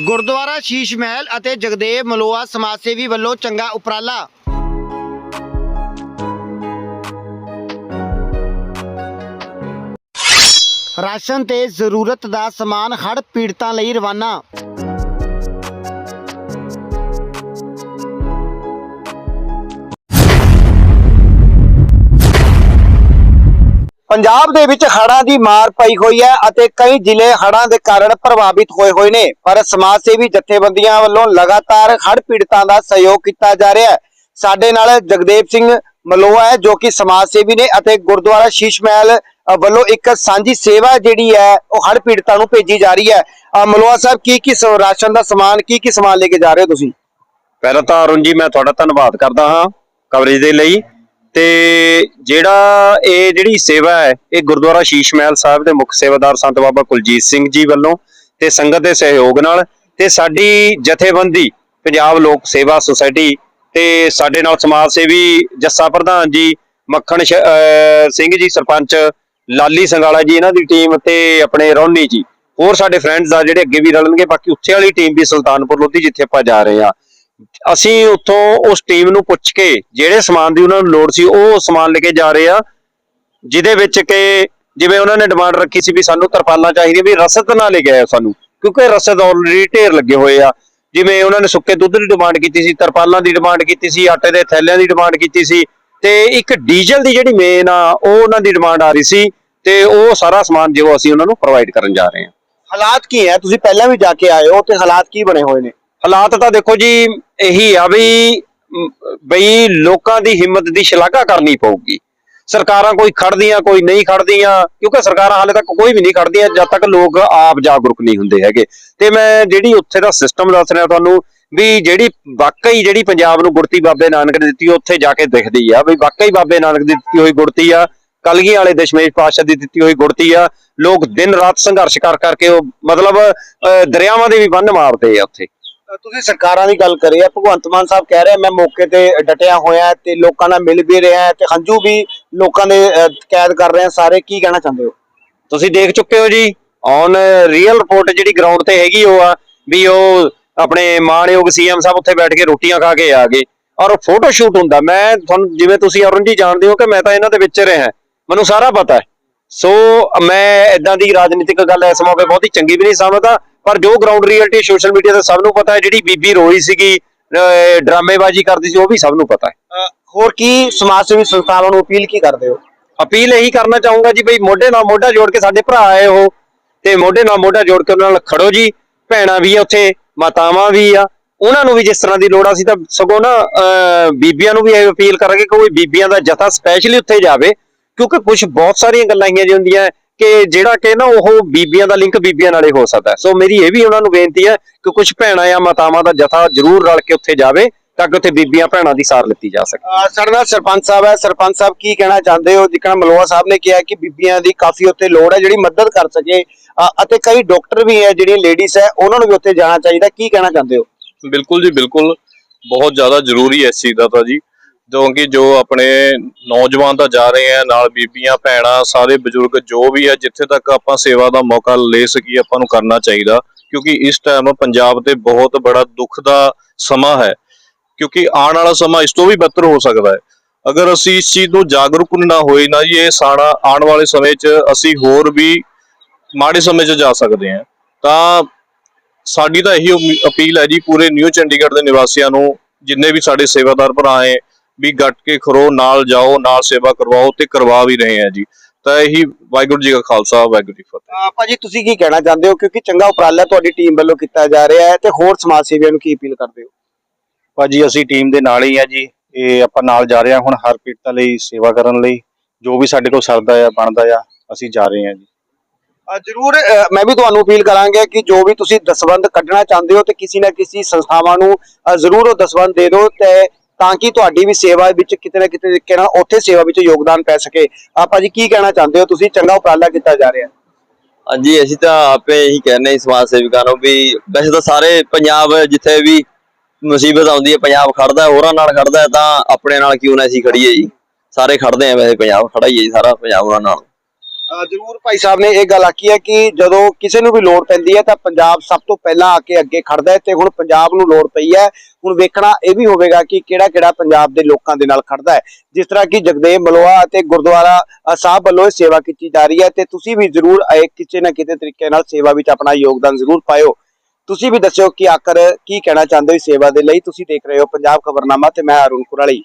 ਗੁਰਦੁਆਰਾ ਸ਼ੀਸ਼ ਮਹਿਲ ਅਤੇ ਜਗਦੇਵ ਮਲੋਆ ਸਮਾਜ ਸੇਵੀ ਵੱਲੋਂ ਚੰਗਾ ਉਪਰਾਲਾ। ਰਾਸ਼ਨ ਤੇ ਜ਼ਰੂਰਤ ਦਾ ਸਮਾਨ ਹੜ੍ਹ ਪੀੜਤਾਂ ਲਈ ਰਵਾਨਾ। ਪੰਜਾਬ ਦੇ ਵਿੱਚ ਹੜ੍ਹਾਂ ਦੀ ਮਾਰ ਪਈ ਹੋਈ ਹੈ ਅਤੇ ਕਈ ਜ਼ਿਲ੍ਹੇ ਹੜ੍ਹਾਂ ਦੇ ਕਾਰਨ ਪ੍ਰਭਾਵਿਤ ਹੋਏ ਹੋਏ ਨੇ, ਪਰ ਸਮਾਜ ਸੇਵੀ ਜਥੇਬੰਦੀਆਂ ਵੱਲੋਂ ਲਗਾਤਾਰ ਹੜ੍ਹ ਪੀੜਤਾਂ ਦਾ ਸਹਿਯੋਗ ਕੀਤਾ ਜਾ ਰਿਹਾ ਹੈ। ਸਾਡੇ ਨਾਲ ਜਗਦੇਵ ਸਿੰਘ ਮਲੋਆ ਹੈ ਜੋ ਕਿ ਸਮਾਜ ਸੇਵੀ ਨੇ ਅਤੇ ਗੁਰਦੁਆਰਾ ਸ਼ੀਸ਼ ਮਹਿਲ ਵੱਲੋਂ ਇੱਕ ਸਾਂਝੀ ਸੇਵਾ ਜਿਹੜੀ ਹੈ, ਉਹ ਹੜ੍ਹ ਪੀੜਤਾਂ ਨੂੰ ਭੇਜੀ ਜਾ ਰਹੀ ਹੈ। ਮਲੋਆ ਸਾਹਿਬ, ਕੀ ਕੀ ਰਾਸ਼ਨ ਦਾ ਸਮਾਨ, ਕੀ ਕੀ ਸਮਾਨ ਲੈ ਕੇ ਜਾ ਰਹੇ ਹੋ ਤੁਸੀਂ? ਪਹਿਲਾਂ ਤਾਂ ਅਰੁਣ ਜੀ, ਮੈਂ ਤੁਹਾਡਾ ਧੰਨਵਾਦ ਕਰਦਾ ਹਾਂ ਕਵਰੇਜ ਦੇ ਲਈ। ਤੇ ਜਿਹੜਾ ਇਹ ਜਿਹੜੀ ਸੇਵਾ ਹੈ, ਇਹ ਗੁਰਦੁਆਰਾ ਸ਼ੀਸ਼ ਮਹਿਲ ਸਾਹਿਬ ਦੇ ਮੁੱਖ ਸੇਵਾਦਾਰ ਸੰਤ ਬਾਬਾ ਕੁਲਜੀਤ ਸਿੰਘ ਜੀ ਵੱਲੋਂ ਤੇ ਸੰਗਤ ਦੇ ਸਹਿਯੋਗ ਨਾਲ ਤੇ ਸਾਡੀ ਜਥੇਬੰਦੀ, ਪੰਜਾਬ ਲੋਕ ਸੇਵਾ ਸੁਸਾਇਟੀ ਤੇ ਸਾਡੇ ਨਾਲ ਸਮਾਜ ਸੇਵੀ ਜੱਸਾ ਪ੍ਰਧਾਨ ਜੀ, ਮੱਖਣ ਸ਼- ਸਿੰਘ ਜੀ, ਸਰਪੰਚ ਲਾਲੀ ਸੰਗਾਲਾ ਜੀ, ਇਹਨਾਂ ਦੀ ਟੀਮ ਤੇ ਆਪਣੇ ਰੌਨੀ ਜੀ। ਹੋਰ ਸਾਡੇ ਫਰੈਂਡਸ ਆ ਜਿਹੜੇ ਅੱਗੇ ਵੀ ਰਲਣਗੇ, ਬਾਕੀ ਉੱਥੇ ਵਾਲੀ ਟੀਮ ਵੀ ਸੁਲਤਾਨਪੁਰ ਲੋਧੀ ਜਿੱਥੇ ਆਪਾਂ ਜਾ ਰਹੇ ਆ ਅਸੀਂ ਉੱਥੋਂ ਉਸ ਟੀਮ ਨੂੰ ਪੁੱਛ ਕੇ ਜਿਹੜੇ ਸਮਾਨ ਦੀ ਉਹਨਾਂ ਨੂੰ ਲੋੜ ਸੀ, ਉਹ ਸਮਾਨ ਲੈ ਕੇ ਜਾ ਰਹੇ ਆ, ਜਿਹਦੇ ਵਿੱਚ ਕਿ ਜਿਵੇਂ ਉਹਨਾਂ ਨੇ ਡਿਮਾਂਡ ਰੱਖੀ ਸੀ ਵੀ ਸਾਨੂੰ ਤਰਪਾਲਾਂ ਚਾਹੀਦੀਆਂ, ਵੀ ਰਸਦ ਨਾ ਲੈ ਕੇ ਆਇਓ ਸਾਨੂੰ, ਕਿਉਂਕਿ ਰਸਦ ਆਲਰੇਡੀ ਢੇਰ ਲੱਗੇ ਹੋਏ ਆ। ਜਿਵੇਂ ਉਹਨਾਂ ਨੇ ਸੁੱਕੇ ਦੁੱਧ ਦੀ ਡਿਮਾਂਡ ਕੀਤੀ ਸੀ, ਤਰਪਾਲਾਂ ਦੀ ਡਿਮਾਂਡ ਕੀਤੀ ਸੀ, ਆਟੇ ਦੇ ਥੈਲਿਆਂ ਦੀ ਡਿਮਾਂਡ ਕੀਤੀ ਸੀ, ਤੇ ਇੱਕ ਡੀਜ਼ਲ ਦੀ ਜਿਹੜੀ ਮੇਨ ਆ, ਉਹ ਉਹਨਾਂ ਦੀ ਡਿਮਾਂਡ ਆ ਰਹੀ ਸੀ, ਤੇ ਉਹ ਸਾਰਾ ਸਮਾਨ ਜੋ ਅਸੀਂ ਉਹਨਾਂ ਨੂੰ ਪ੍ਰੋਵਾਈਡ ਕਰਨ ਜਾ ਰਹੇ ਹਾਂ। ਹਾਲਾਤ ਕੀ ਹੈ? ਤੁਸੀਂ ਪਹਿਲਾਂ ਵੀ ਜਾ ਕੇ ਆਏ ਹੋ, ਤੇ ਹਾਲਾਤ ਕੀ ਬਣੇ ਹੋਏ ਨੇ? ਹਾਲਾਤ ਤਾਂ ਦੇਖੋ ਜੀ ਇਹੀ ਆ ਵੀ ਬਈ ਲੋਕਾਂ ਦੀ ਹਿੰਮਤ ਦੀ ਸ਼ਲਾਘਾ ਕਰਨੀ ਪਊਗੀ। ਸਰਕਾਰਾਂ ਕੋਈ ਖੜਦੀਆਂ ਕੋਈ ਨਹੀਂ ਖੜਦੀਆਂ ਕਿਉਂਕਿ ਸਰਕਾਰਾਂ ਹਾਲੇ ਤੱਕ ਕੋਈ ਵੀ ਨਹੀਂ ਖੜਦੀਆਂ ਜਦ ਤੱਕ ਲੋਕ ਆਪ ਜਾਗਰੂਕ ਨਹੀਂ ਹੁੰਦੇ ਹੈਗੇ। ਤੇ ਮੈਂ ਜਿਹੜੀ ਉੱਥੇ ਦਾ ਸਿਸਟਮ ਦੱਸ ਰਿਹਾ ਤੁਹਾਨੂੰ ਵੀ ਜਿਹੜੀ ਵਾਕਈ ਜਿਹੜੀ ਪੰਜਾਬ ਨੂੰ ਗੁਰਤੀ ਬਾਬੇ ਨਾਨਕ ਨੇ ਦਿੱਤੀ ਉੱਥੇ ਜਾ ਕੇ ਦਿਖਦੀ ਆ। ਵੀ ਵਾਕਈ ਬਾਬੇ ਨਾਨਕ ਦੀ ਦਿੱਤੀ ਹੋਈ ਗੁਰਤੀ ਆ ਕਲਗੀਆਂ ਵਾਲੇ ਦਸ਼ਮੇਸ਼ ਪਾਤਸ਼ਾਹ ਦੀ ਦਿੱਤੀ ਹੋਈ ਗੁਰਤੀ ਆ ਲੋਕ ਦਿਨ ਰਾਤ ਸੰਘਰਸ਼ ਕਰ ਕਰਕੇ ਉਹ ਮਤਲਬ ਅਹ, ਦਰਿਆਵਾਂ ਦੇ ਵੀ ਬੰਨ ਮਾਰਦੇ ਆ ਉੱਥੇ। ਤੁਸੀਂ ਸਰਕਾਰਾਂ ਦੀ ਗੱਲ ਕਰੀ ਹੈ ਭਗਵੰਤ ਮਾਨ ਸਾਹਿਬ ਕਹਿ ਰਹੇ ਮੈਂ ਮੌਕੇ ਤੇ ਡਟਿਆ ਹੋਇਆ ਤੇ ਲੋਕਾਂ ਨਾਲ ਮਿਲ ਵੀ ਰਿਹਾ ਤੇ ਹੰਝੂ ਵੀ ਲੋਕਾਂ ਦੇ ਕੈਦ ਕਰ ਰਹੇ ਸਾਰੇ ਕੀ ਕਹਿਣਾ ਚਾਹੁੰਦੇ ਹੋ? ਤੁਸੀਂ ਦੇਖ ਚੁੱਕੇ ਹੋ ਜੀ ਔਨ ਰੀਅਲ ਰਿਪੋਰਟ ਜਿਹੜੀ ਗਰਾਊਂਡ ਤੇ ਹੈਗੀ ਉਹ ਆ, ਵੀ ਉਹ ਆਪਣੇ ਮਾਣਯੋਗ ਸੀਐਮ ਸਾਹਿਬ ਉੱਥੇ ਬੈਠ ਕੇ ਰੋਟੀਆਂ ਖਾ ਕੇ ਆ ਗਏ। ਔਰ ਫੋਟੋ ਸ਼ੂਟ ਹੁੰਦਾ। ਮੈਂ ਤੁਹਾਨੂੰ, ਜਿਵੇਂ ਤੁਸੀਂ ਅਰੁਣ ਜੀ ਜਾਣਦੇ ਹੋ ਕਿ ਮੈਂ ਤਾਂ ਇਹਨਾਂ ਦੇ ਵਿੱਚ ਰਿਹਾ ਮੈਨੂੰ ਸਾਰਾ ਪਤਾ ਹੈ। ਸੋ ਮੈਂ ਇਦਾਂ ਦੀ ਰਾਜਨੀਤਿਕ ਗੱਲ ਇਸ ਮੌਕੇ ਬਹੁਤੀ ਚੰਗੀ ਵੀ ਨਹੀਂ ਸਮਝਦਾ। ਪਰ ਜੋ ਗਰਾਊਂਡ ਰਿਐਲਿਟੀ ਸੋਸ਼ਲ ਮੀਡੀਆ ਤੇ ਸਭ ਨੂੰ ਪਤਾ ਹੈ ਜਿਹੜੀ ਬੀਬੀ ਰੋਈ ਸੀਗੀ ਡਰਾਮੇਬਾਜ਼ੀ ਕਰਦੀ ਸੀ ਉਹ ਵੀ ਸਭ ਨੂੰ ਪਤਾ ਹੈ। ਹੋਰ ਕੀ ਸਮਾਜ ਸੇਵੀ ਸੰਸਥਾਵਾਂ ਨੂੰ ਅਪੀਲ ਕੀ ਕਰਦੇ ਹੋ? ਅਪੀਲ ਇਹੀ ਕਰਨਾ ਚਾਹੂੰਗਾ ਜੀ ਬਈ ਮੋਢੇ ਨਾਲ ਮੋਢਾ ਜੋੜ ਕੇ ਸਾਡੇ ਭਰਾ ਆਏ ਉਹ ਤੇ ਮੋਢੇ ਨਾਲ ਮੋਢਾ ਜੋੜ ਕੇ ਉਹਨਾਂ ਨਾਲ ਖੜੋ ਜੀ ਭੈਣਾਂ ਵੀ ਆ ਉੱਥੇ ਮਾਤਾਵਾਂ ਵੀ ਆ। ਉਹਨਾਂ ਨੂੰ ਵੀ ਜਿਸ ਤਰ੍ਹਾਂ ਦੀ ਲੋੜ ਆ ਸੀ ਤਾਂ ਸਗੋਂ ਨਾ ਬੀਬੀਆਂ ਨੂੰ ਵੀ ਇਹ ਅਪੀਲ ਕਰਾਂਗੇ ਕਿ ਕੋਈ ਬੀਬੀਆਂ ਦਾ ਜਥਾ ਸਪੈਸ਼ਲੀ ਉੱਥੇ ਜਾਵੇ ਕਿਉਂਕਿ ਕੁਝ ਬਹੁਤ ਸਾਰੀਆਂ ਗੱਲਾਂ ਆਈਆਂ ਜੀ ਹੁੰਦੀਆਂ ਕਿ ਜਿਹੜਾ ਕਿ ਨਾ ਉਹ ਬੀਬੀਆਂ ਦਾ ਲਿੰਕ ਬੀਬੀਆਂ ਨਾਲੇ ਹੋ ਸਕਦਾ। ਸੋ ਮੇਰੀ ਇਹ ਵੀ ਉਹਨਾਂ ਨੂੰ ਬੇਨਤੀ ਹੈ ਕਿ ਕੁਝ ਭੈਣਾਂ ਜਾਂ ਮਾਤਾਵਾਂ ਦਾ ਜਥਾ ਜ਼ਰੂਰ ਰਲ ਕੇ ਉੱਥੇ ਜਾਵੇ ਤਾਂ ਕਿ ਉੱਥੇ ਬੀਬੀਆਂ ਭੈਣਾਂ ਦੀ ਸਾਰ ਲਿੱਤੀ ਜਾ ਸਕੇ। ਸਾਡੇ ਨਾਲ ਸਰਪੰਚ ਸਾਹਿਬ ਹੈ। ਸਰਪੰਚ ਸਾਹਿਬ ਕੀ ਕਹਿਣਾ ਚਾਹੁੰਦੇ ਹੋ? ਜਿੱਕਣਾ ਮਲੋਆ ਸਾਹਿਬ ਨੇ ਕਿਹਾ ਕਿ ਬੀਬੀਆਂ ਦੀ ਕਾਫੀ ਉੱਥੇ ਲੋੜ ਹੈ ਜਿਹੜੀ ਮਦਦ ਕਰ ਸਕੇ। ਅਤੇ ਕਈ ਡਾਕਟਰ ਵੀ ਹੈ ਜਿਹੜੀਆਂ ਲੇਡੀਜ਼ ਹੈ ਉਹਨਾਂ ਨੂੰ ਵੀ ਉੱਥੇ ਜਾਣਾ ਚਾਹੀਦਾ। ਕੀ ਕਹਿਣਾ ਚਾਹੁੰਦੇ ਹੋ? ਬਿਲਕੁਲ ਜੀ ਬਿਲਕੁਲ। ਬਹੁਤ ਜ਼ਿਆਦਾ ਜ਼ਰੂਰੀ ਹੈ ਇਸ ਚੀਜ਼ ਦਾ ਤਾਂ ਜੀ। ਜੋ ਕਿ ਜੋ ਆਪਣੇ ਨੌਜਵਾਨ ਤਾਂ ਜਾ ਰਹੇ ਆ, ਨਾਲ ਬੀਬੀਆਂ, ਭੈਣਾਂ, ਸਾਰੇ ਬਜ਼ੁਰਗ, ਜੋ ਵੀ ਹੈ ਜਿੱਥੇ ਤੱਕ ਆਪਾਂ ਸੇਵਾ ਦਾ ਮੌਕਾ ਲੈ ਸਕੀਏ, ਆਪਾਂ ਨੂੰ ਕਰਨਾ ਚਾਹੀਦਾ। ਕਿਉਂਕਿ ਇਸ ਟਾਈਮ ਪੰਜਾਬ ਤੇ ਬਹੁਤ ਬੜਾ ਦੁੱਖ ਦਾ ਸਮਾਂ ਹੈ। ਕਿਉਂਕਿ ਆਉਣ ਵਾਲਾ ਸਮਾਂ ਇਸ ਤੋਂ ਵੀ ਬਿਹਤਰ ਹੋ ਸਕਦਾ ਹੈ। ਅਗਰ ਅਸੀਂ ਇਸ ਚੀਜ਼ ਨੂੰ ਜਾਗਰੂਕ ਨਾ ਹੋਏ, ਨਾ ਜੀ, ਇਹ ਸਾਣਾ ਆਉਣ ਵਾਲੇ ਸਮੇਂ 'ਚ ਅਸੀਂ ਹੋਰ ਵੀ ਮਾੜੇ ਸਮੇਂ 'ਚ ਜਾ ਸਕਦੇ ਹਾਂ। ਤਾਂ ਸਾਡੀ ਤਾਂ ਇਹੀ ਅਪੀਲ ਹੈ ਜੀ, ਪੂਰੇ ਨਿਊ ਚੰਡੀਗੜ੍ਹ ਦੇ ਨਿਵਾਸੀਆਂ ਨੂੰ, ਜਿੰਨੇ ਵੀ ਸਾਡੇ ਸੇਵਾਦਾਰ ਭਰਾ ਹੈ ਵੀ ਗੱਟ ਕੇ ਖਰੋ ਨਾਲ ਜਾਓ ਨਾਲ ਸੇਵਾ ਕਰਵਾਓ ਤੇ ਕਰਵਾ ਵੀ ਰਹੇ ਆ ਜੀ। ਤਾਂ ਇਹੀ ਵਾਹਿਗੁਰੂ ਜੀ ਕਾ ਖਾਲਸਾ ਵਾਹਿਗੁਰੂ ਜੀ ਫਤਿਹ। ਭਾਜੀ ਤੁਸੀਂ ਕੀ ਕਹਿਣਾ ਚਾਹੁੰਦੇ ਹੋ? ਕਿਉਂਕਿ ਚੰਗਾ ਉਪਰਾਲਾ ਤੁਹਾਡੀ ਟੀਮ ਵੱਲੋਂ ਕੀਤਾ ਜਾ ਰਿਹਾ ਹੈ ਤੇ ਹੋਰ ਸਮਾਜ ਸੇਵੀਆਂ ਨੂੰ ਕੀ ਅਪੀਲ ਕਰਦੇ ਹੋ? ਭਾਜੀ ਅਸੀਂ ਟੀਮ ਦੇ ਨਾਲ ਹੀ ਆ ਜੀ। ਇਹ ਆਪਾਂ ਨਾਲ ਜਾ ਰਹੇ ਹਾਂ ਹੁਣ ਹਰ ਪੀੜਤਾਂ ਲਈ ਸੇਵਾ ਕਰਨ ਲਈ। ਜੋ ਵੀ ਸਾਡੇ ਕੋਲ ਸਰਦਾ ਆ ਬਣਦਾ ਆ ਅਸੀਂ ਜਾ ਰਹੇ ਹਾਂ ਜੀ। ਜ਼ਰੂਰ ਮੈਂ ਵੀ ਤੁਹਾਨੂੰ ਅਪੀਲ ਕਰਾਂਗਾ ਕਿ ਜੋ ਵੀ ਤੁਸੀਂ ਦਸਵੰਦ ਕੱਢਣਾ ਚਾਹੁੰਦੇ ਹੋ ਤੇ ਕਿਸੇ ਨਾ ਕਿਸੇ ਸੰਸਥਾਵਾਂ ਨੂੰ ਜ਼ਰੂਰ ਉਹ ਦਸਵੰਦ ਦੇ ਦਿਓ ਤੇ ਤਾਂ ਕਿ ਤੁਹਾਡੀ ਵੀ ਸੇਵਾ ਵਿੱਚ ਕਿਤੇ ਨਾ ਕਿਤੇ ਤਰੀਕੇ ਉੱਥੇ ਸੇਵਾ ਵਿੱਚ ਯੋਗਦਾਨ ਪੈ ਸਕੇ। ਆਪਾਂ ਜੀ ਕੀ ਕਹਿਣਾ ਚਾਹੁੰਦੇ ਹੋ? ਤੁਸੀਂ ਚੰਗਾ ਉਪਰਾਲਾ ਕੀਤਾ ਜਾ ਰਿਹਾ। ਹਾਂਜੀ, ਅਸੀਂ ਤਾਂ ਆਪੇ ਇਹੀ ਕਹਿੰਦੇ ਹਾਂ ਸਮਾਜ ਸੇਵਿਕਾਂ ਨੂੰ ਵੀ ਵੈਸੇ ਤਾਂ ਸਾਰੇ ਪੰਜਾਬ ਜਿੱਥੇ ਵੀ ਮੁਸੀਬਤ ਆਉਂਦੀ ਹੈ, ਪੰਜਾਬ ਖੜਦਾ ਹੈ, ਹੋਰਾਂ ਨਾਲ ਖੜਦਾ ਹੈ, ਤਾਂ ਆਪਣੇ ਨਾਲ ਕਿਉਂ ਨਾ ਅਸੀਂ ਖੜੀਏ ਜੀ। ਸਾਰੇ ਖੜਦੇ ਆ ਵੈਸੇ, ਪੰਜਾਬ ਖੜਾ ਹੀ ਹੈ ਜੀ ਸਾਰਾ ਪੰਜਾਬ ਉਹਨਾਂ ਨਾਲ। ਜ਼ਰੂਰ ਭਾਈ ਸਾਹਿਬ ਨੇ ਇਹ ਗੱਲ ਆਖੀ ਹੈ ਕਿ ਜਦੋਂ ਕਿਸੇ ਨੂੰ ਵੀ ਲੋੜ ਪੈਂਦੀ ਹੈ ਤਾਂ ਪੰਜਾਬ ਸਭ ਤੋਂ ਪਹਿਲਾਂ ਆ ਕੇ ਅੱਗੇ ਖੜਦਾ ਹੈ ਤੇ ਹੁਣ ਪੰਜਾਬ ਨੂੰ ਲੋੜ ਪਈ ਹੈ। ਹੁਣ ਵੇਖਣਾ ਇਹ ਵੀ ਹੋਵੇਗਾ ਕਿ ਕਿਹੜਾ ਕਿਹੜਾ ਪੰਜਾਬ ਦੇ ਲੋਕਾਂ ਦੇ ਨਾਲ ਖੜਦਾ ਹੈ। ਜਿਸ ਤਰ੍ਹਾਂ ਕਿ ਜਗਦੇਵ ਮਲੋਆ ਅਤੇ ਗੁਰਦੁਆਰਾ ਸਾਹਿਬ ਵੱਲੋਂ ਇਹ ਸੇਵਾ ਕੀਤੀ ਜਾ ਰਹੀ ਹੈ ਤੇ ਤੁਸੀਂ ਵੀ ਜ਼ਰੂਰ ਆਏ ਕਿਸੇ ਨਾ ਕਿਸੇ ਤਰੀਕੇ ਨਾਲ ਸੇਵਾ ਵਿੱਚ ਆਪਣਾ ਯੋਗਦਾਨ ਜ਼ਰੂਰ ਪਾਇਓ। ਤੁਸੀਂ ਵੀ ਦੱਸਿਓ ਕਿ ਆਖਰ ਕੀ ਕਹਿਣਾ ਚਾਹੁੰਦੇ ਹੋ ਸੇਵਾ ਦੇ ਲਈ? ਤੁਸੀਂ ਦੇਖ ਰਹੇ ਹੋ ਪੰਜਾਬ ਖਬਰਨਾਮਾ ਤੇ ਮੈਂ ਅਰੁਣ ਕੁਰਾਲੀ।